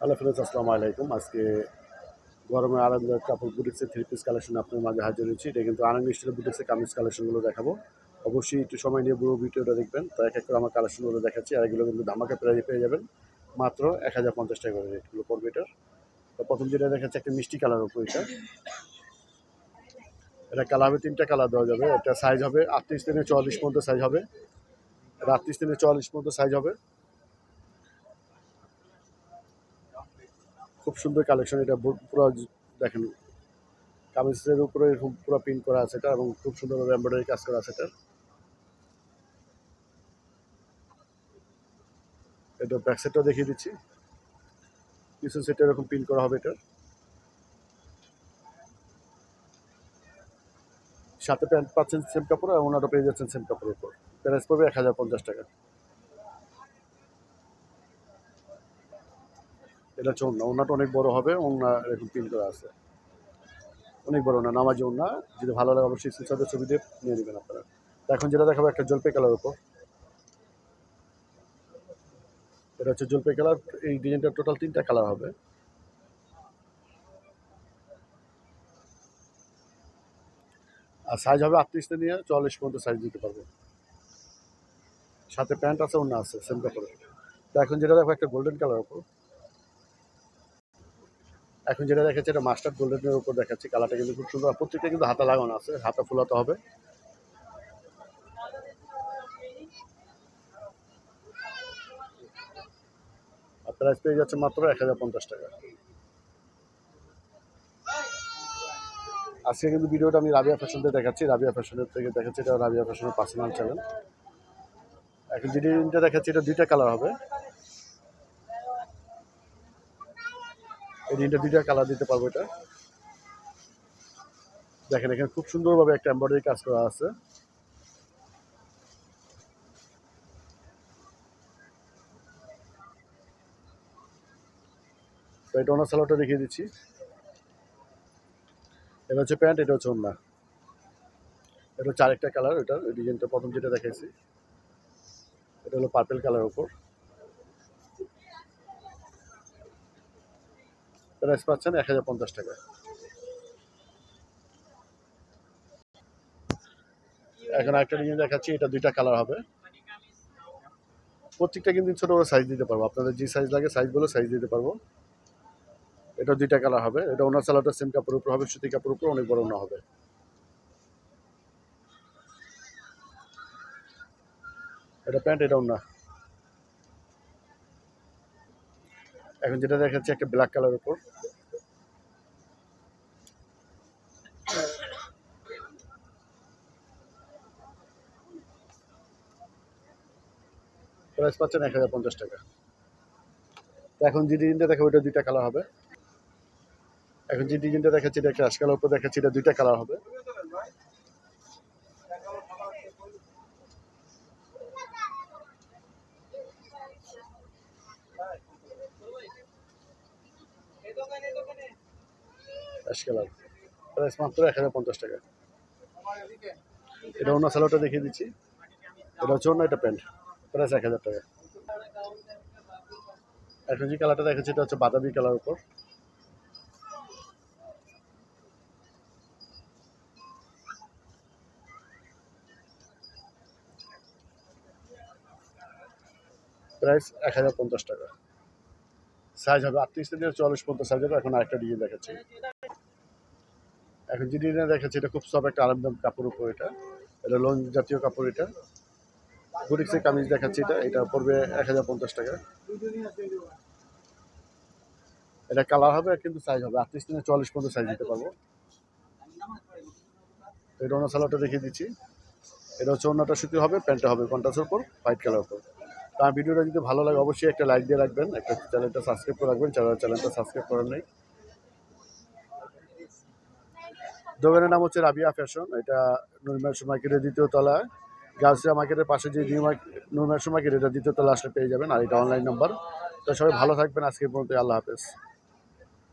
Hello friends, আসসালামু আলাইকুম। আজকে গরমে আরামদায়ক কাপড় বুটিক্সের থ্রি পিস কালেকশন আপনার মাঝে হাজির হয়েছি। এটা কিন্তু আনন্দ স্টাইল বুটিক্সের কামিজ কালেকশনগুলো দেখাবো। অবশ্যই একটু সময় নিয়ে পুরো ভিডিওটা দেখবেন। তো এক এক করে আমার কালেকশনগুলো দেখাচ্ছি, আর এগুলো কিন্তু ধামাকা প্রাইজে পেয়ে যাবেন। মাত্র এক হাজার পঞ্চাশ টাকা করে রেটগুলো পড়বে এটার তো প্রথম যেটা দেখাচ্ছে, একটা মিষ্টি কালার উপর এটা। এটা কালার হবে, তিনটা কালার দেওয়া যাবে। এটা সাইজ হবে আটত্রিশ থেকে চুয়াল্লিশ পর্যন্ত সাইজ হবে। আটত্রিশ থেকে চুয়াল্লিশ পর্যন্ত সাইজ হবে। খুব সুন্দর কালেকশন এটা পুরো দেখেন, কামিজের উপরে এরকম পুরো প্রিন্ট করা আছে এটা এবং খুব সুন্দরভাবে এমব্রয়ডারি কাজ করা আছে এটা। এটা ব্যাক সেটটাও দেখিয়ে দিচ্ছি। পিছন সেটটা এরকম প্রিন্ট করা হবে এটা। সাথে প্যান্ট পাচ্ছেন সেম কাপড় এবং ওনাটা পেয়ে যাচ্ছেন সেম কাপড়ের উপর। প্রাইস পড়বে এক হাজার পঞ্চাশ টাকা। এটা হচ্ছে ওনা ওনাটা অনেক বড় হবে ওনা এরকম প্রিন্ট করা আছে। অনেক বড় না নামাজি ওনা যদি ভালো লাগে অবশ্যই সুসাদের ছবি দিয়ে নিয়ে নেবেন আপনারা। এখন যেটা দেখাবো, একটা জলপাই কালার উপর। এটা হচ্ছে জলপাই কালার এই ডিজাইনটা টোটাল তিনটা কালার হবে। আর সাইজ হবে আটত্রিশ থেকে নিয়ে চল্লিশ পর্যন্ত সাইজ দিতে পারব। সাথে প্যান্ট আছে অন্য আছে সেম কাপড়ে তো এখন যেটা দেখো একটা গোল্ডেন কালার উপর। এখন যেটা দেখাচ্ছে, এটা মাস্টার গোল্ডেনের উপর দেখাচ্ছি, কালারটা কিন্তু খুব সুন্দর। প্রত্যেকটা কিন্তু হাতা লাগানো আছে, হাতা ফুলাতে হবে। প্রাইস পেয়ে যাচ্ছে মাত্র এক হাজার পঞ্চাশ টাকা। আজকে কিন্তু ভিডিওটা আমি রাবিয়া ফ্যাশন থেকে দেখাচ্ছি। রাবিয়া ফ্যাশনের থেকে দেখাচ্ছি, এটা রাবিয়া ফ্যাশনের পার্সোনাল চ্যানেল এখন যে ডিজাইনটা দেখাচ্ছি, এটা দুইটা কালার হবে। এই দুইটা কালার দিতে পারব এটা। দেখেন, এখানে খুব সুন্দরভাবে একটা এমব্রয়ডারি কাজ করা আছে। এটা ওনার সালোয়ারটা দেখিয়ে দিচ্ছি। এটা হচ্ছে প্যান্ট, এটা হচ্ছে ওন্না। এটা হচ্ছে আরেকটা কালার এটা ওই ডিজাইনটা প্রথম যেটা দেখাইছি। এটা হলো পার্পেল কালার উপর। প্রাইস পাচ্ছেন এক হাজার পঞ্চাশ টাকা। এখন একটা ডিজাইন দেখাচ্ছি, এটা দুইটা কালার হবে। প্রত্যেকটা কিন্তু ছোটো বড়ো সাইজ দিতে পারব। আপনাদের যে সাইজ লাগে সাইজগুলো সাইজ দিতে পারব। এটা দুইটা কালার হবে। এটা ওনার সালোয়ারটা সেম কাপড়ের উপর হবে, সুতি কাপড়ের উপর অনেক বড় না হবে। এটা প্যান্ট, এটা ওনা। এখন যেটা দেখাচ্ছি একটা ব্ল্যাক কালার উপর। প্রাইস পাচ্ছেন এক হাজার পঞ্চাশ টাকা। এখন যে ডিজাইনটা দেখাবো এটা দুইটা কালার হবে। এখন যে ডিজাইনটা দেখাচ্ছি, এটা একটা কালার উপর দেখাচ্ছি, এটা দুইটা কালার হবে। Ash colour. প্রাইস মাত্র এক হাজার পঞ্চাশ টাকা। এটা অন্য সালোয়ারটা দেখিয়ে দিচ্ছি। এটা হচ্ছে অন্য এটা প্যান্ট। প্রাইস এক হাজার টাকা। এখন যে কালারটা দেখাচ্ছি, এটা হচ্ছে বাদামি কালার উপর। প্রাইস এক হাজার পঞ্চাশ টাকা। সাইজ হবে আটত্রিশ থেকে চল্লিশ পর্যন্ত সাইজ হবে। এখন আরেকটা ডিজাইন দেখাচ্ছি। এখন ডিজাইন দেখাচ্ছি, এটা খুব সব একটা আরামদাম কাপড় উপর এটা। এটা লোন জাতীয় কাপড় এটা। বুটিক্সের কামিজ দেখাচ্ছি এটা। এটা পড়বে এক হাজার পঞ্চাশ টাকা। এটা কালার হবে, কিন্তু সাইজ হবে। আটত্রিশ থেকে চল্লিশ পর্যন্ত সাইজ দিতে পারব। এটা অন্য সালোয়ারটা দেখিয়ে দিচ্ছি। এটা হচ্ছে অন্যটা সুতি হবে, প্যান্টটা হবে কন্টাসের উপর হোয়াইট কালার উপর। তো ভিডিওটা যদি ভালো লাগে, অবশ্যই একটা লাইক দিয়ে রাখবেন। একটা চ্যানেলটা সাবস্ক্রাইব করে রাখবেন। চ্যানেল চ্যানেলটা সাবস্ক্রাইব করার নেই দোকানের নাম হচ্ছে রাবিয়া ফ্যাশন। এটা নুরমাস মার্কেটের দ্বিতীয় তলায়। গার্লসিয়া মার্কেটের পাশে যে নিউ মার্কেট নুরমাস মার্কেট এটা দ্বিতীয় তলা আসলে পেয়ে যাবেন। আর এটা অনলাইন নাম্বার তো সবাই ভালো থাকবেন আজকের পর্যন্ত আল্লাহ হাফেজ।